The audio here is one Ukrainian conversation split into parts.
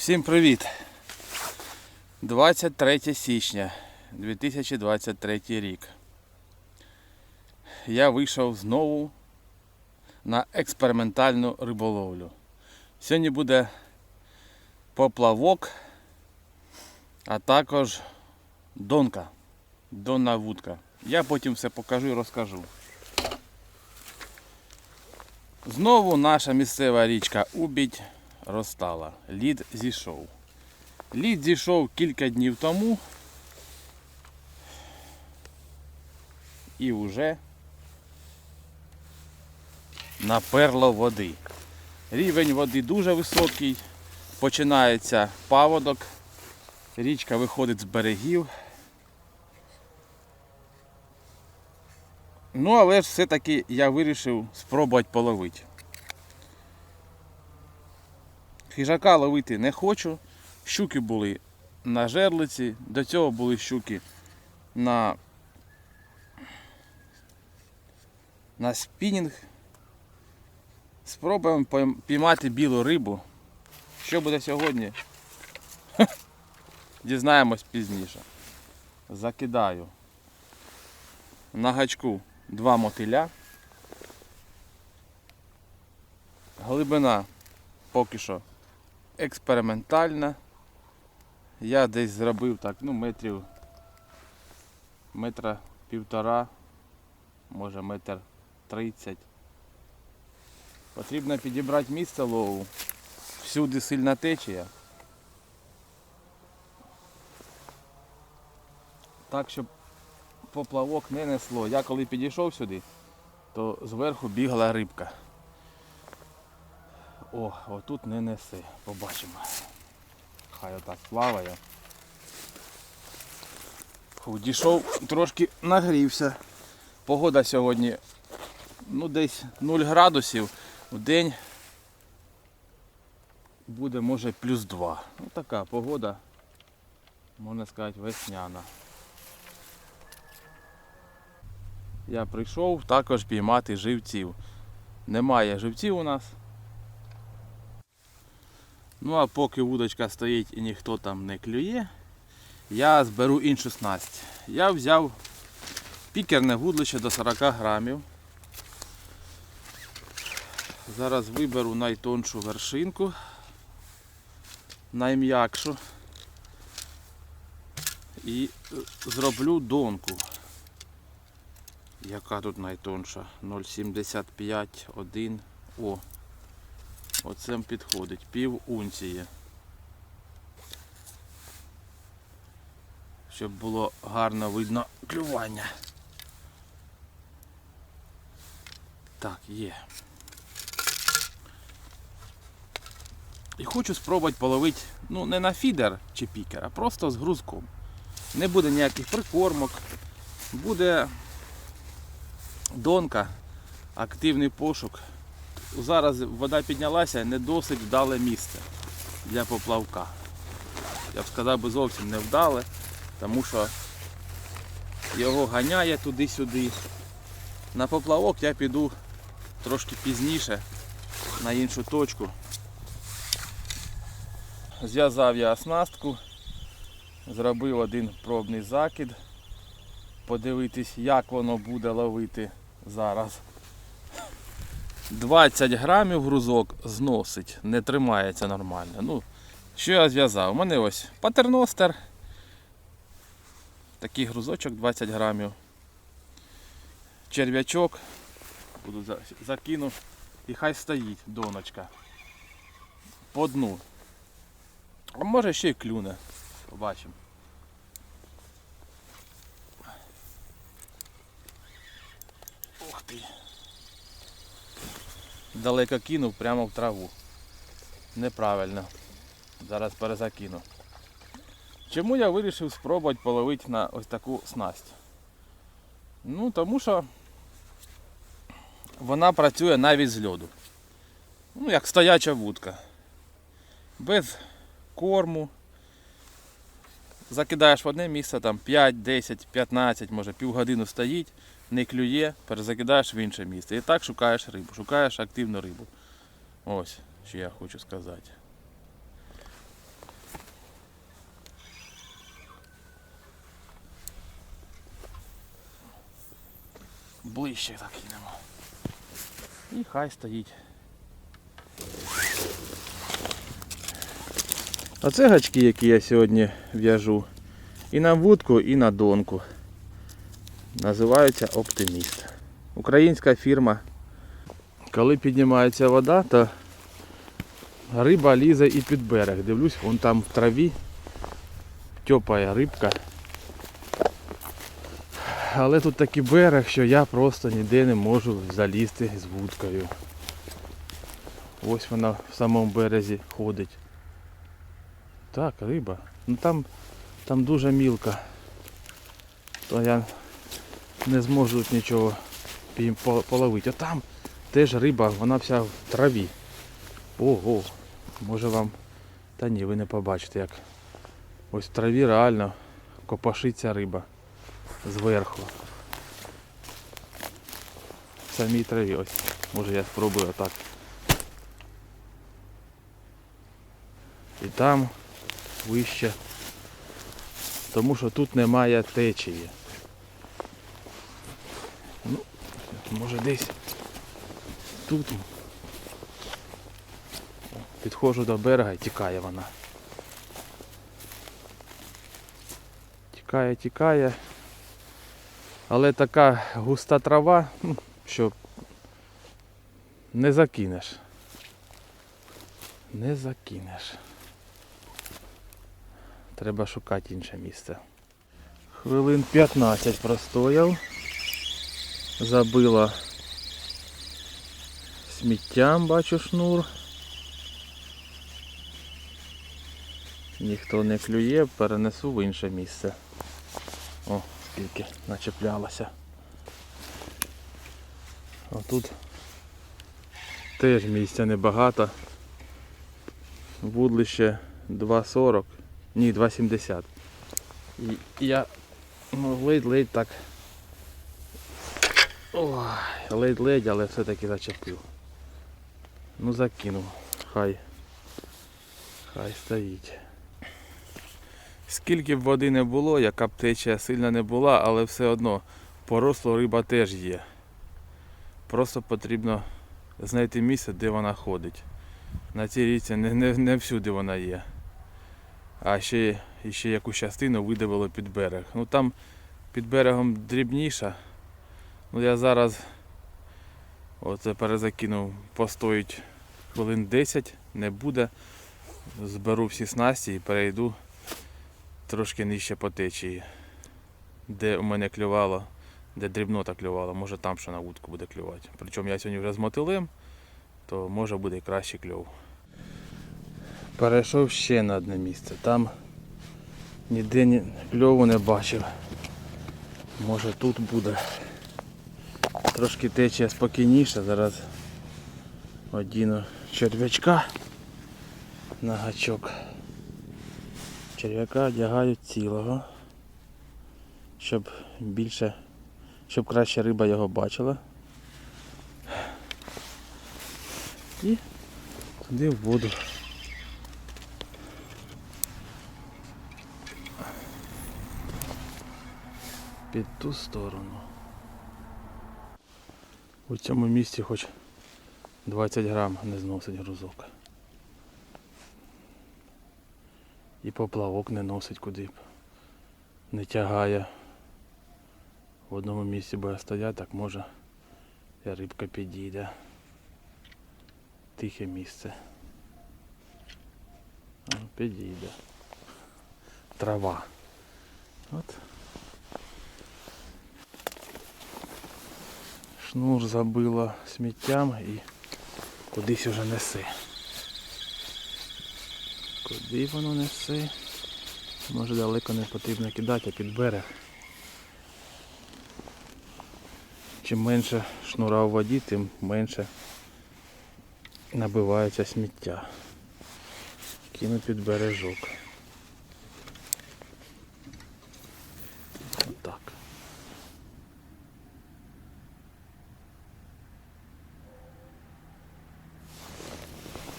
Всім привіт! 23 січня 2023 рік. Я вийшов знову на експериментальну риболовлю. Сьогодні буде поплавок, а також донка, донна вудка. Я потім все покажу і розкажу. Знову наша місцева річка Убідь розстала. Лід зійшов. Лід зійшов кілька днів тому. І вже наперло води. Рівень води дуже високий. Починається паводок. Річка виходить з берегів. Ну, але ж все-таки я вирішив спробувати половити. Хижака ловити не хочу. Щуки були на жерлиці, до цього були щуки на, на спінінг. Спробуємо піймати білу рибу. Що буде сьогодні? Дізнаємось пізніше. Закидаю на гачку два мотиля. Глибина поки що експериментальна. Я десь зробив так, ну, метрів метра півтора, може метр тридцять. Потрібно підібрати місце лову. Всюди сильна течія. Так, щоб поплавок не несло. Я коли підійшов сюди, то зверху бігла рибка. О, отут не несе. Побачимо. Хай отак плаває. Дійшов, трошки нагрівся. Погода сьогодні ну десь 0 градусів. В день буде може плюс 2. Ну така погода, можна сказати, весняна. Я прийшов також піймати живців. Немає живців у нас. Ну а поки вудочка стоїть і ніхто там не клює, я зберу іншу снасть. Я взяв пікерне вудлище до 40 грамів. Зараз виберу найтоншу вершинку, найм'якшу і е, зроблю донку. Яка тут найтонша? 0,75, 1. О. Оце підходить. Пів унції. Щоб було гарно видно клювання. Так, є. І хочу спробувати половити, ну не на фідер чи пікер, а просто з грузком. Не буде ніяких прикормок. Буде донка, активний пошук. Зараз вода піднялася, не досить вдале місце для поплавка. Я б сказав би зовсім не вдале, тому що його ганяє туди-сюди. На поплавок я піду трошки пізніше на іншу точку. Зв'язав я оснастку, зробив один пробний закид. Подивитись, як воно буде ловити зараз. 20 грамів грузок зносить, не тримається нормально. Ну, що я зв'язав? У мене ось патерностер. Такий грузочок 20 грамів. Черв'ячок. Буду закину. І хай стоїть доночка. По дну. А може ще й клюне. Побачимо. Ух ти. Далеко кинув прямо в траву. Неправильно. Зараз перезакину. Чому я вирішив спробувати половити на ось таку снасть? Ну, тому що вона працює навіть з льоду. Ну, як стояча вудка. Без корму. Закидаєш в одне місце там 5, 10, 15, може півгодини стоїть, не клює, перезакидаєш в інше місце. І так шукаєш рибу, шукаєш активну рибу. Ось, що я хочу сказати. Ближче закинемо. І хай стоїть. Оце гачки, які я сьогодні в'яжу. І на вудку, і на донку. Називаються Оптиміст. Українська фірма. Коли піднімається вода, то риба лізе і під берег. Дивлюсь, вон там в траві тьопає рибка. Але тут такий берег, що я просто ніде не можу залізти з вудкою. Ось вона в самому березі ходить. Так, риба. Ну там, там дуже мілка. То я не зможу тут нічого їм половити. А там теж риба, вона вся в траві. Ого, може вам. Та ні, ви не побачите як. Ось в траві реально копошиться риба зверху. В самій траві ось. Може я спробую отак. І там вище. Тому що тут немає течії. Ну, може десь тут. Підходжу до берега і тікає вона. Тікає, тікає. Але така густа трава, ну, що не закинеш. Не закинеш. Треба шукати інше місце. Хвилин 15 простояв. Забила сміттям, бачу шнур. Ніхто не клює, перенесу в інше місце. О, скільки начеплялося. А тут теж місця небагато. Вудлище 2,40. Ні, 2,70. І я ну, ледь-ледь так. Ой, ледь-ледь, але все-таки зачепив. Ну закинув. Хай. Хай стоїть. Скільки б води не було, яка б течія сильна не була, але все одно поросло риба теж є. Просто потрібно знайти місце, де вона ходить. На цій річці не, не, не всюди вона є. А ще, ще якусь частину видавило під берег. Ну там під берегом дрібніша. Ну я зараз оце перезакинув, постоїть хвилин 10, не буде. Зберу всі снасті і перейду трошки нижче по течії. Де у мене клювало, де дрібнота клювала, може там ще на вудку буде клювати. Причому я сьогодні вже з мотилем, то може буде і краще кльов. Перейшов ще на одне місце. Там ніде кльову не бачив. Може тут буде. Трошки течія спокійніше. Зараз одіну черв'ячка на гачок. Черв'яка одягають цілого, щоб більше, щоб краще риба його бачила. І туди в воду. Під ту сторону. У цьому місці хоч 20 грам не зносить грузок. І поплавок не носить куди б. Не тягає. В одному місці буде стояти, так може і рибка підійде. Тихе місце. Підійде. Трава. От. Шнур забила сміттям і кудись уже несе. Куди воно несе? Може далеко не потрібно кидати, а під берег. Чим менше шнура у воді, тим менше набивається сміття. Кину під бережок. Отак.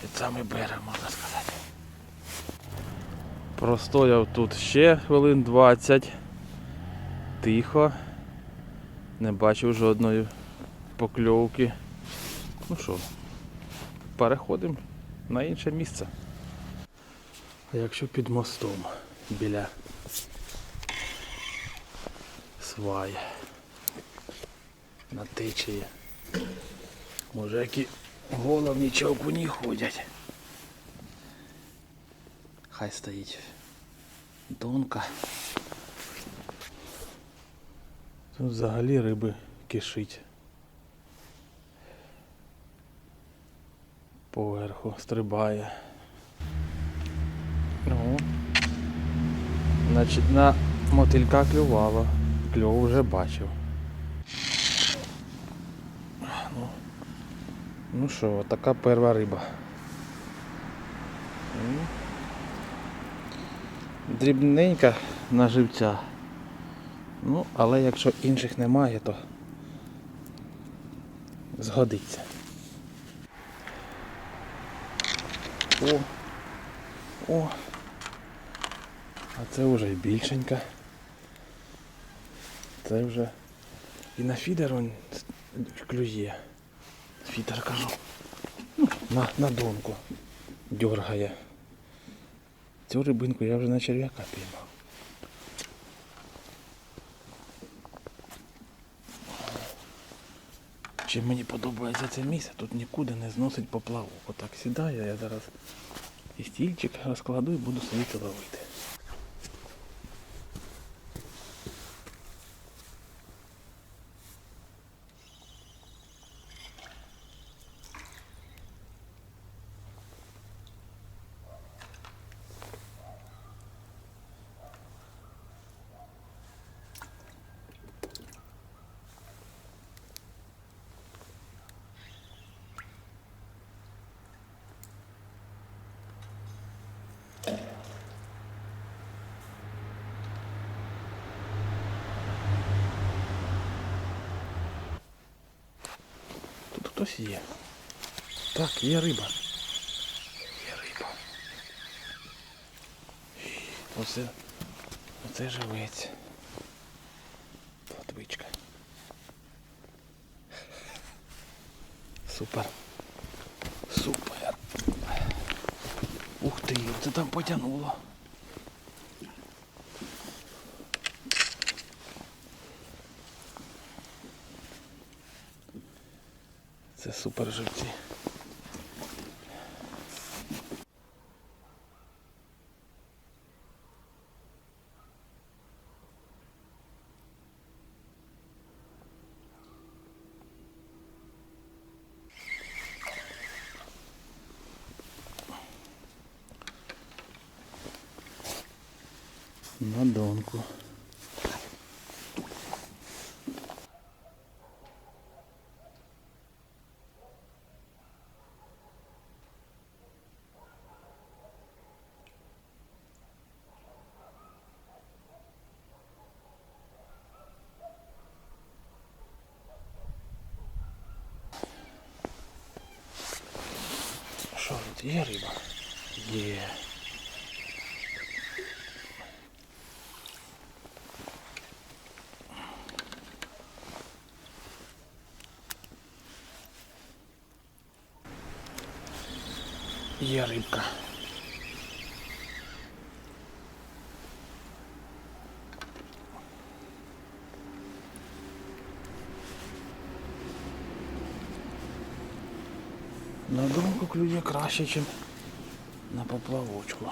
Під самий берег, можна сказати. Простояв тут ще хвилин 20. Тихо. Не бачив жодної покльовки. Ну що, переходимо на інше місце. А якщо під мостом біля сваї на течії. Може які головні чи окуні ходять. Хай стоїть донка. Тут взагалі риби кишить. Поверху стрибає. Ну, значить на мотилька клювало. Кльов вже бачив. Ну, ну що, така перша риба. Дрібненька на живця. Ну, але якщо інших немає, то згодиться. О! О! А це вже і більшенька. Це вже і на фідер он клює. Фідер кажу. Ну, на, на донку дергає. Цю рибинку я вже на черв'яка піймав. Чим мені подобається це місце, тут нікуди не зносить поплавок. Отак сідаю, я зараз і стільчик розкладу і буду сидіти ловити. Хтось є. Так, є риба. Є риба. Оце, оце живець. Платвичка. Супер. Супер. Ух ти, це там потягнуло. Це супер живці. На донку. Що тут є риба? Є. Є рибка. На думку клює краще, ніж на поплавочку.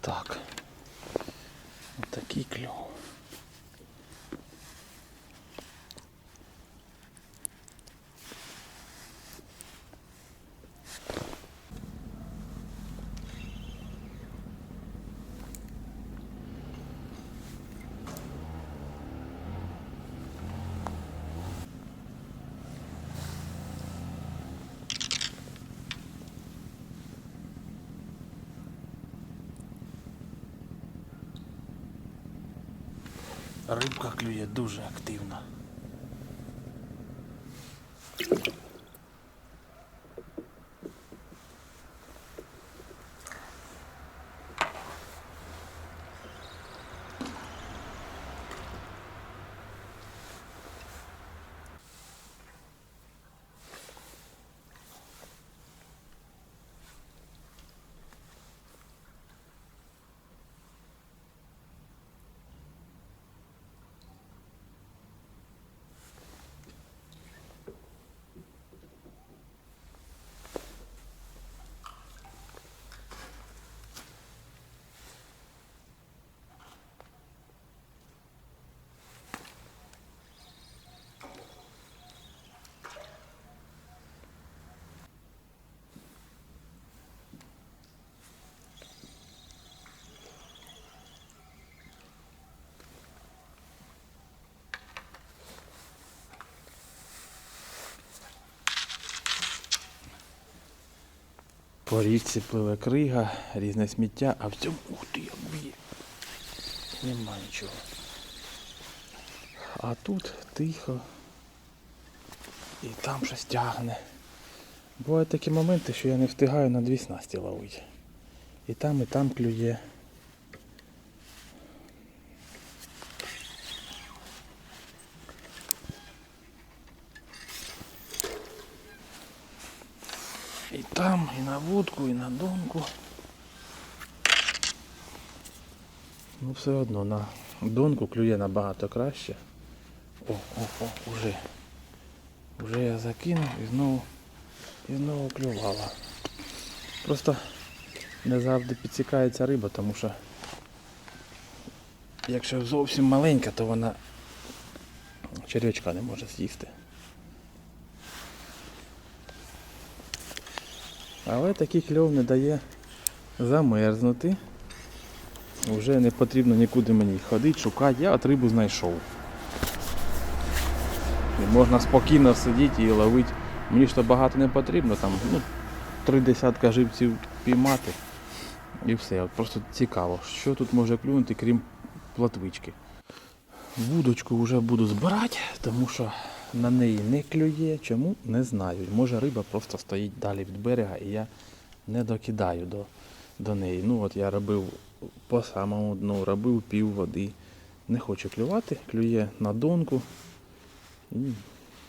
Отак. Отакий кльов. Рибка клює дуже активно. По річці пливе крига, різне сміття, а в цьому ух ти, як б'є. Нема нічого. А тут тихо. І там щось тягне. Бувають такі моменти, що я не встигаю на дві снасті ловити. І там, і там клює. І там, і на вудку, і на донку. Ну все одно на донку клює набагато краще. О, о, о, уже. Уже я закинув і знову, і знову клювала. Просто не завжди підсікається риба, тому що якщо зовсім маленька, то вона черв'ячка не може з'їсти. Але такий кльов не дає замерзнути. Вже не потрібно нікуди мені ходити, шукати. Я от рибу знайшов. І можна спокійно сидіти і ловити. Мені ж то багато не потрібно, там ну, три десятка живців піймати. І все. От просто цікаво, що тут може клюнути, крім платвички. Вудочку вже буду збирати, тому що на неї не клює. Чому? Не знаю. Може риба просто стоїть далі від берега і я не докидаю до, до неї. Ну от я робив по самому дну, робив пів води. Не хоче клювати, клює на донку. І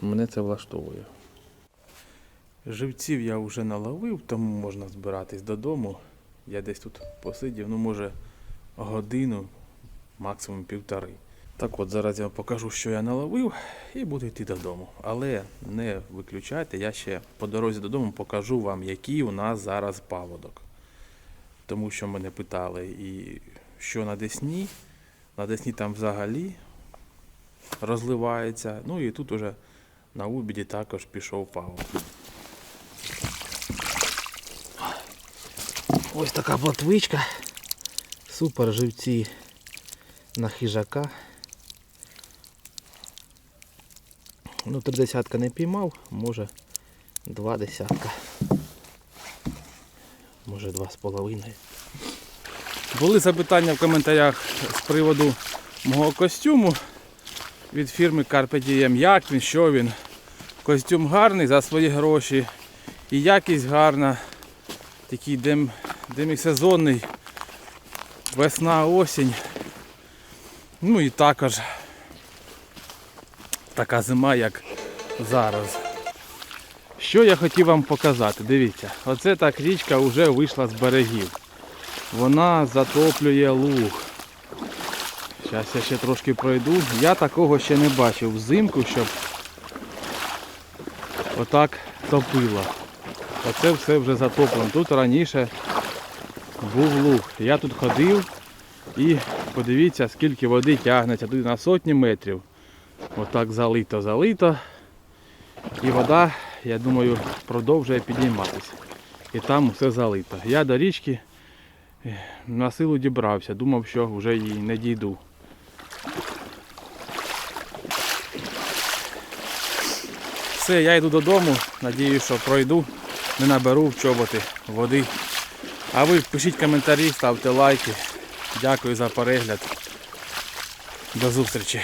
мене це влаштовує. Живців я вже наловив, тому можна збиратись додому. Я десь тут посидів, ну може годину, максимум півтори. Так от, зараз я вам покажу, що я наловив, і буду йти додому. Але не виключайте, я ще по дорозі додому покажу вам, який у нас зараз паводок. Тому що мене питали, і що на Десні. На Десні там взагалі розливається. Ну і тут уже на обіді також пішов паводок. Ось така платвичка. Супер живці на хижака. Ну, три десятка не піймав, може два десятка. Може два з половиною. Були запитання в коментарях з приводу мого костюму від фірми Carpe Diem. Як він, що він. Костюм гарний за свої гроші. І якість гарна. Такий дем, демісезонний. весна, осінь. Ну і також така зима, як зараз. Що я хотів вам показати? Дивіться, оце так річка вже вийшла з берегів. Вона затоплює луг. Зараз я ще трошки пройду. Я такого ще не бачив взимку, щоб отак топило. Оце все вже затоплено. Тут раніше був луг. Я тут ходив і подивіться, скільки води тягнеться. Тут на сотні метрів. Отак залито, залито. І вода, я думаю, продовжує підніматися. І там все залито. Я до річки е, на силу дібрався, думав, що вже її не дійду. Все, я йду додому. Надіюсь, що пройду, не наберу в чоботи води. А ви пишіть коментарі, ставте лайки. Дякую за перегляд. До зустрічі.